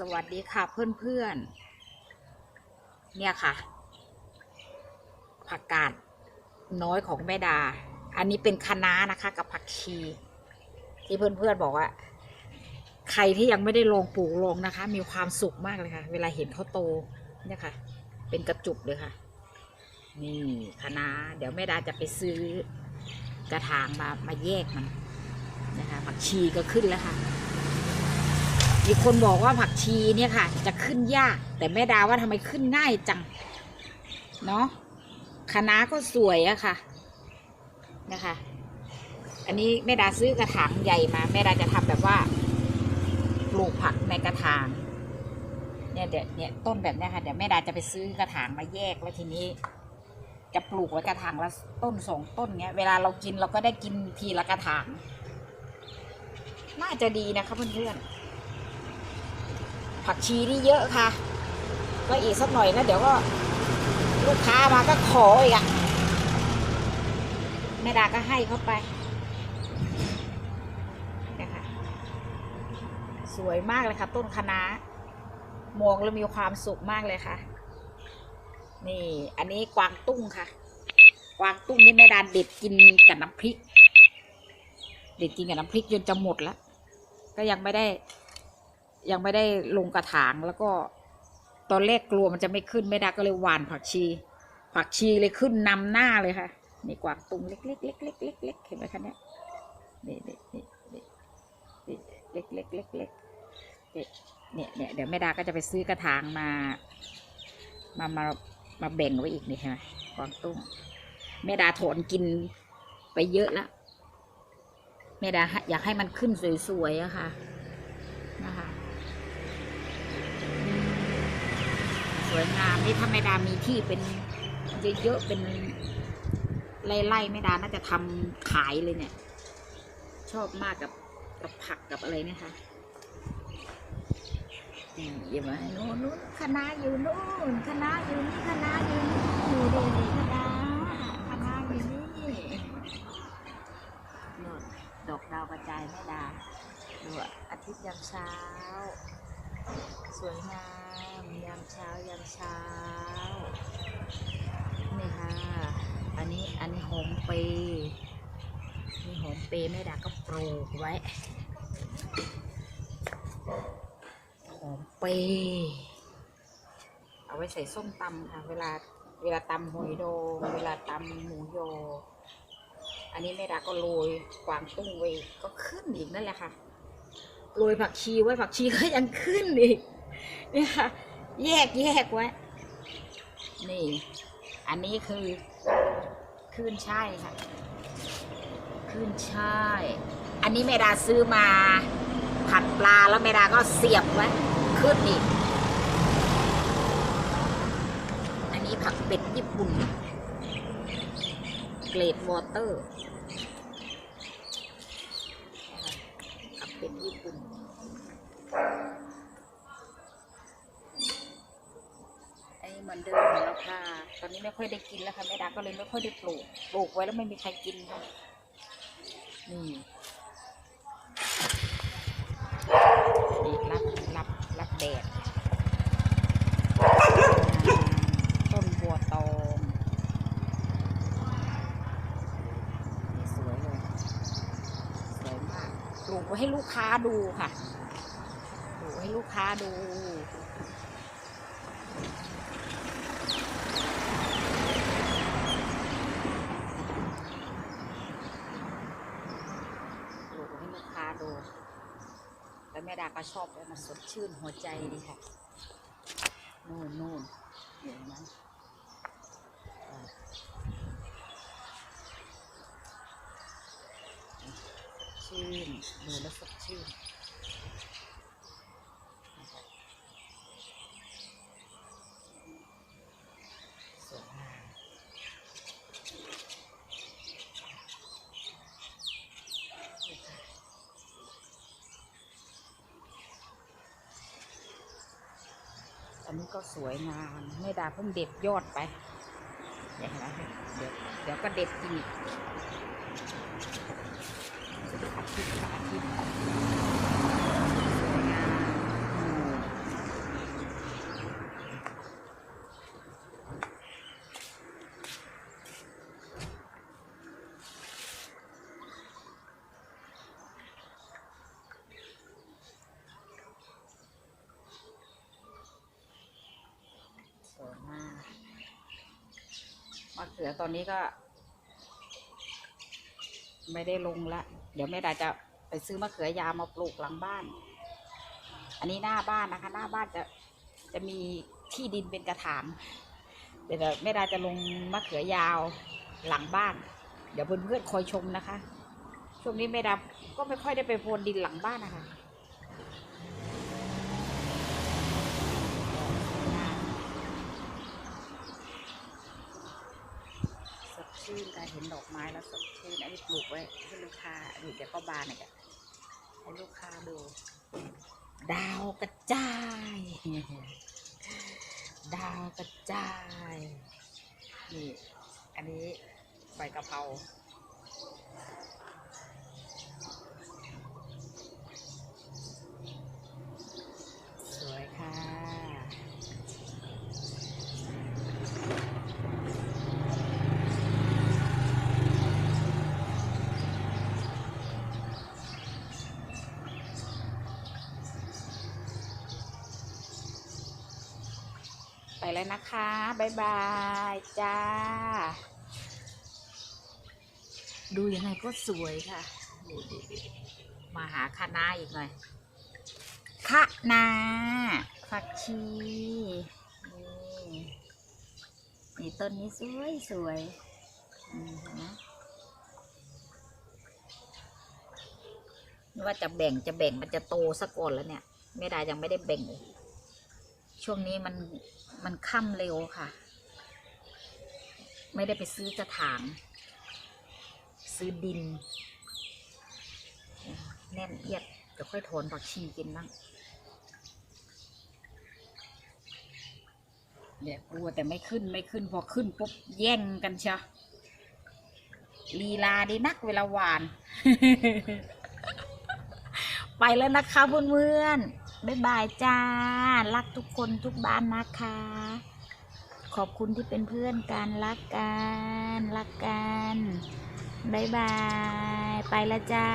สวัสดีค่ะเพื่อนๆ เนี่ยค่ะ ผักกาดน้อยของแม่ดา อันนี้เป็นคะน้านะคะ กับผักชี ที่เพื่อนๆบอกว่า ใครที่ยังไม่ได้ลงปลูกลงนะคะ มีความสุขมากเลยค่ะ เวลาเห็นเขาโตเนี่ยค่ะ เป็นกระจุกเลยค่ะ นี่คะน้าเดี๋ยวแม่ดาจะไปซื้อกระถางมามาแยกมันนะคะผักชีก็ขึ้นแล้วค่ะ มีคนบอกว่าผักชีเนี่ยค่ะ จะขึ้นยาก แต่แม่ดาว่าทำไมขึ้นง่ายจัง เนาะคณะก็สวยอะค่ะ นะคะ อันนี้แม่ดาซื้อกระถางใหญ่มา แม่ดาจะทำแบบว่าปลูกผักในกระถาง เนี่ยเดี๋ยวเนี่ยต้นแบบนี้ค่ะ เดี๋ยวแม่ดาจะไปซื้อกระถางมาแยกแล้วทีนี้ จะปลูกไว้กระถางละต้นสองต้นเงี้ย เวลาเรากินเราก็ได้กินทีละกระถาง น่าจะดีนะคะเพื่อนๆ ผักชีนี่เยอะค่ะ ก็อีกสักหน่อยนะเดี๋ยวก็ลูกค้ามาก็ขออีกอะแม่ดาก็ให้เขาไปนะคะสวยมากเลยค่ะ ต้นคะน้ามองแล้วมีความสุขมากเลยค่ะ นี่ อันนี้กวางตุ้งค่ะ กวางตุ้งนี่แม่ดาเด็ดกินกับน้ำพริก เด็ดกินกับน้ำพริกจนจะหมดแล้ว ก็ยังไม่ได้ ยังไม่ได้ลงกระถางแล้วก็ตอนแรกกลัวมันจะไม่ขึ้นไม่ได้ก็เลยหว่านผักชี ผักชีเลยขึ้นนำหน้าเลยค่ะนี่กวางตุงเล็กๆเล็กๆเล็กๆเล็กๆเห็นไหมคะเนี่ยนี่นี่นี่นี่นี่เล็กๆเล็กๆเล็กๆเนี่ยเนี่ยเดี๋ยวแม่ดาก็จะไปซื้อกระถางมา มามามาแบ่งไว้อีกนี่ใช่ไหมกวางตุ้งแม่ดาถอนกินไปเยอะแล้วแม่ดาอยากให้มันขึ้นสวยๆอะค่ะนะคะ วยงามนี่ถ้าแม่ดามีที่เป็นเยอะๆเป็นไล่ๆแม่ดาน่าจะทำขายเลยเนี่ย ชอบมากกับกับผักกับอะไรเนะคะนี่เห็นไหมโน่นนู่นคณะอยู่นู่นคณะอยู่นี่คณะอยู่นี่อยู่ดีนี่คณะคณะอยู่นี่โน่นดอกดาวกระจายแม่ดาดูอาทิตย์ยามเช้า สวยงามยามเช้ายามเช้านี่ค่ะอันนี้อันนี้หอมเปย์นี่หอมเปย์แม่ดาก็ปลูกไว้หอมเปย์เอาไว้ใส่ส้มตำค่ะ เวลาเวลาตำหอยโดงเวลาตำหมูโยออันนี้แม่ดาก็โรยกวางตุ้งไว้ก็ขึ้นอีกนั่นแหละค่ะ โรยผักชีไว้ผักชีก็ยังขึ้นอีกเนี่ยค่ะแยกแยกไว้ นี่ อันนี้คือขึ้นช่ายค่ะขึ้นช่ายอันนี้เมดาซื้อมาผัดปลาแล้วเมดาก็เสียบไว้ขึ้นอีก อันนี้ผักเป็ดญี่ปุ่น เกรดวอเตอร์ผักเป็ดญี่ปุ่น ไอ้เห มือนเดิมของเราค่ะ ตอนนี้ไม่ค่อยได้กินแล้วค่ะแม่ดาก็เลยไม่ค่อยได้ปลูก ปลูกไว้แล้วไม่มีใครกินค่ะ นี่นี่รับรับรับแดดต้นบัวตองนี่สวยเลย สวยมาก ปลูกไว้ให้ลูกค้าดูค่ะ ปลูกให้ลูกค้าดู ปลูกให้ลูกค้าดู แล้าชอบเลยมันสดชื่นหัวใจดีค่ะ นู่นนู่นเห็นไหมอ่าชื่นดูแล้วสดชื่นนะคะสวยงาม อันนี้ก็สวยงามแม่ดาเพิ่งเด็ดยอดไปเดี๋ยวนะเดี๋ยวเดี๋ยวก็เด็ดอีกอาทิตย์อาทิตย์สวยงามอืมะเขือตอนนี้ก็ ไม่ได้ลงละ เดี๋ยวแม่ดาจะไปซื้อมะเขือยาวมาปลูกหลังบ้าน อันนี้หน้าบ้านนะคะ หน้าบ้านจะจะมีที่ดินเป็นกระถางเดี๋ยวแม่ดาจะลงมะเขือยาวหลังบ้าน เดี๋ยวเพื่อนๆคอยชมนะคะ ช่วงนี้แม่ดาก็ไม่ค่อยได้ไปพรวนดินหลังบ้านนะคะ สด ชื่นการเห็นดอกไม้แล้วสดชื่นอันนี้ปลูกไว้ให้ลูกค้าดูเดี๋ยวก็บานอีกอะให้ลูกค้าดู ดาวกระจาย ดาวกระจาย นี่ อันนี้ใบกะเพราสวยค่ะ ไปแล้วนะคะบ๊ายบายจ้า ดูยังไงก็สวยค่ะมาหาคะน้าอีกหน่อยคะนาผักชีนี่นี่ต้นนี้สวยสวยนไหมนี่ว่าจะแบ่งจะแบ่งมันจะโตซะก่อนแล้วเนี่ย ไม่ได้ยังไม่ได้แบ่งเลย ช่วงนี้มันมันค่ำเร็วค่ะ ไม่ได้ไปซื้อกระถาง ซื้อดิน แน่นเอียดจะค่อยถอนผักชีกินบ้างเดี๋ยวกลัวแต่ไม่ขึ้นไม่ขึ้นพอขึ้นปุ๊บแย่งกันเชียวลีลาดีนักเวลาหวาน ไปแล้วนะคะเพื่อนๆ บ๊ายบายจ้า รักทุกคนทุกบ้านนะคะ ขอบคุณที่เป็นเพื่อนกันรักกันรักกันบ๊ายบาย ไปละจ้า